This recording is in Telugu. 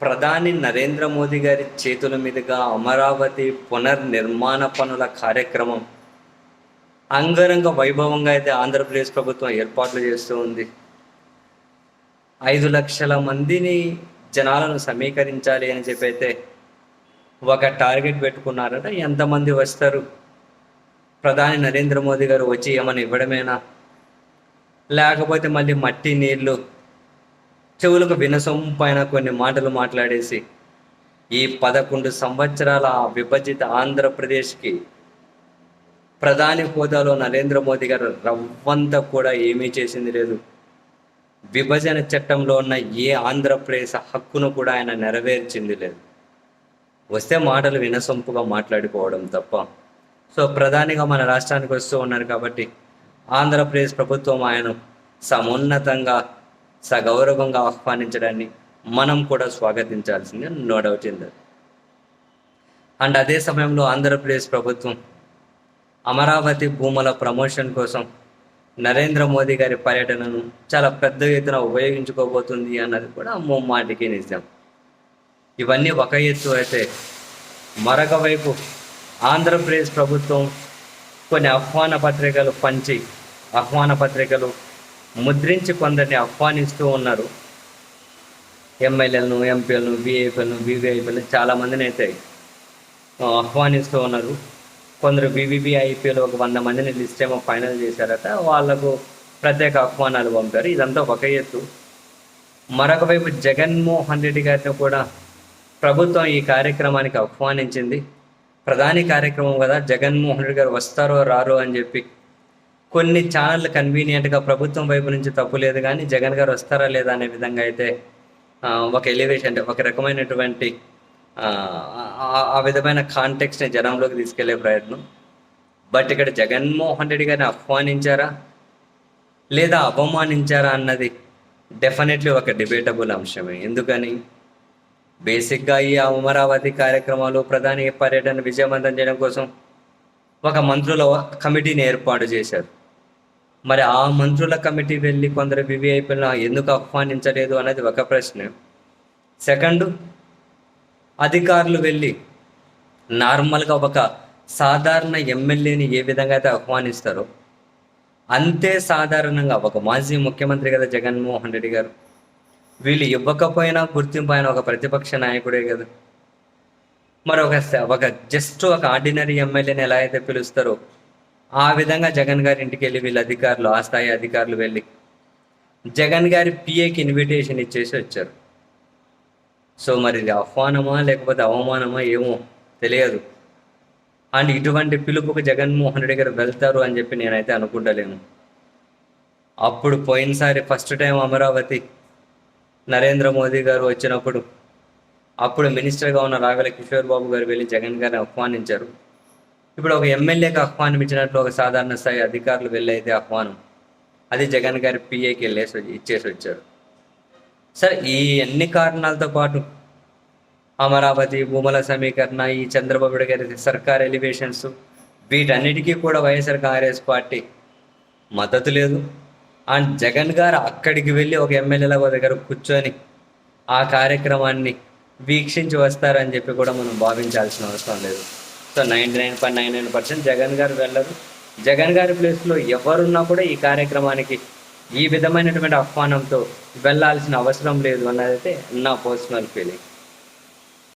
ప్రధాని నరేంద్ర మోదీ గారి చేతుల మీదుగా అమరావతి పునర్నిర్మాణ పనుల కార్యక్రమం అంగరంగ వైభవంగా అయితే ఆంధ్రప్రదేశ్ ప్రభుత్వం ఏర్పాట్లు చేస్తూ ఉంది. ఐదు లక్షల మందిని జనాలను సమీకరించాలి అని చెప్పి అయితే ఒక టార్గెట్ పెట్టుకున్నారట. ఎంతమంది వస్తారు? ప్రధాని నరేంద్ర మోదీ గారు వచ్చి ఏమైనా ఇవ్వడమేనా? లేకపోతే మళ్ళీ మట్టి నీళ్ళు చెవులకు వినసొంపైన కొన్ని మాటలు మాట్లాడేసి ఈ పదకొండు సంవత్సరాల విభజిత ఆంధ్రప్రదేశ్కి ప్రధాని హోదాలో నరేంద్ర మోదీ గారు రవ్వంత కూడా ఏమీ చేసింది లేదు. విభజన చట్టంలో ఉన్న ఏ ఆంధ్రప్రదేశ్ హక్కును కూడా ఆయన నెరవేర్చింది లేదు. వస్తే మాటలు వినసొంపుగా మాట్లాడుకోవడం తప్ప. సో ప్రధానిగా మన రాష్ట్రానికి వస్తూ ఉన్నారు కాబట్టి ఆంధ్రప్రదేశ్ ప్రభుత్వం ఆయన సమున్నతంగా సగౌరవంగా ఆహ్వానించడాన్ని మనం కూడా స్వాగతించాల్సిందే no doubt in that and అదే సమయంలో ఆంధ్రప్రదేశ్ ప్రభుత్వం అమరావతి భూముల ప్రమోషన్ కోసం నరేంద్ర మోదీ గారి పర్యటనను చాలా పెద్ద ఎత్తున ఉపయోగించుకోబోతుంది అన్నది కూడా ముమ్మాటికి నిజం. ఇవన్నీ ఒక ఎత్తు అయితే మరొక వైపు ఆంధ్రప్రదేశ్ ప్రభుత్వం కొన్ని ఆహ్వాన పత్రికలు పంచి ఆహ్వాన పత్రికలు ముద్రించి కొందరిని ఆహ్వానిస్తూ ఉన్నారు. ఎమ్మెల్యేలను ఎంపీలను బీఏపీలను బీవీఐపీలను చాలామందిని అయితే ఆహ్వానిస్తూ ఉన్నారు. కొందరు బీబీబీఐపీలు ఒక వంద మందిని లిస్ట్ ఏమో ఫైనల్ చేశారట. వాళ్ళకు ప్రత్యేక ఆహ్వానాలు పంపారు. ఇదంతా ఒక ఎత్తు. మరొక వైపు జగన్మోహన్ రెడ్డి గారిని కూడా ప్రభుత్వం ఈ కార్యక్రమానికి ఆహ్వానించింది. ప్రధాని కార్యక్రమం కదా జగన్మోహన్ రెడ్డి గారు వస్తారో రారో అని చెప్పి కొన్ని ఛానళ్ళు కన్వీనియంట్గా ప్రభుత్వం వైపు నుంచి తప్పు లేదు కానీ జగన్ గారు వస్తారా లేదా అనే విధంగా అయితే ఒక ఎలివేషన్ అంటే ఒక రకమైనటువంటి ఆ, విధమైన కాంటెక్స్ట్ని జనంలోకి తీసుకెళ్ళే ప్రయత్నం. బట్ ఇక్కడ జగన్మోహన్ రెడ్డి గారిని ఆహ్వానించారా లేదా అవమానించారా అన్నది డెఫినెట్లీ ఒక డిబేటబుల్ అంశమే. ఎందుకని? బేసిక్గా ఈ అమరావతి కార్యక్రమాలు ప్రధాని పర్యటన విజయవంతం చేయడం కోసం ఒక మంత్రుల కమిటీని ఏర్పాటు చేశారు. మరి ఆ మంత్రుల కమిటీ వెళ్ళి కొందరు వివిఐపీలను ఎందుకు ఆహ్వానించలేదు అనేది ఒక ప్రశ్న. సెకండ్ అధికారులు వెళ్ళి నార్మల్గా ఒక సాధారణ ఎమ్మెల్యేని ఏ విధంగా అయితే ఆహ్వానిస్తారో అంతే సాధారణంగా ఒక మాజీ ముఖ్యమంత్రి కదా జగన్మోహన్ రెడ్డి గారు. వీళ్ళు ఇవ్వకపోయినా గుర్తింపు ఆయన ఒక ప్రతిపక్ష నాయకుడే కదా. మరి ఒక ఒక జస్ట్ ఒక ఆర్డినరీ ఎమ్మెల్యేని ఎలా అయితే పిలుస్తారో ఆ విధంగా జగన్ గారి ఇంటికి వెళ్ళి వీళ్ళ అధికారులు ఆ స్థాయి అధికారులు వెళ్ళి జగన్ గారి పిఏకి ఇన్విటేషన్ ఇచ్చేసి వచ్చారు. సో మరి ఇది ఆహ్వానమా లేకపోతే అవమానమా ఏమో తెలియదు. అండ్ ఇటువంటి పిలుపుకు జగన్మోహన్ రెడ్డి గారు వెళ్తారు అని చెప్పి నేనైతే అనుకుంటలేను. అప్పుడు పోయినసారి ఫస్ట్ టైం అమరావతి నరేంద్ర మోదీ గారు వచ్చినప్పుడు అప్పుడు మినిస్టర్గా ఉన్న రావెల కిషోర్ బాబు గారు వెళ్ళి జగన్ గారిని ఆహ్వానించారు. ఇప్పుడు ఒక ఎమ్మెల్యేకి ఆహ్వానం ఇచ్చినట్లు ఒక సాధారణ స్థాయి అధికారులు వెళ్ళైతే ఆహ్వానం అది జగన్ గారి పిఏకి వెళ్ళేసి ఇచ్చేసి వచ్చారు. సరే ఈ అన్ని కారణాలతో పాటు అమరావతి భూముల సమీకరణ ఈ చంద్రబాబు గారి సర్కార్ ఎలివేషన్స్ వీటన్నిటికీ కూడా వైఎస్ఆర్ కాంగ్రెస్ పార్టీ మద్దతు లేదు. అండ్ జగన్ గారు అక్కడికి వెళ్ళి ఒక ఎమ్మెల్యేల దగ్గర కూర్చొని ఆ కార్యక్రమాన్ని వీక్షించి వస్తారని చెప్పి కూడా మనం భావించాల్సిన అవసరం లేదు. So ninety nine point nine nine percent Jagan garu వెళ్ళరు. జగన్ గారి ప్లేస్లో ఎవరున్నా కూడా ఈ కార్యక్రమానికి ఈ విధమైనటువంటి ఆహ్వానంతో వెళ్ళాల్సిన అవసరం లేదు అన్నదైతే నా పర్సనల్ ఫీలింగ్.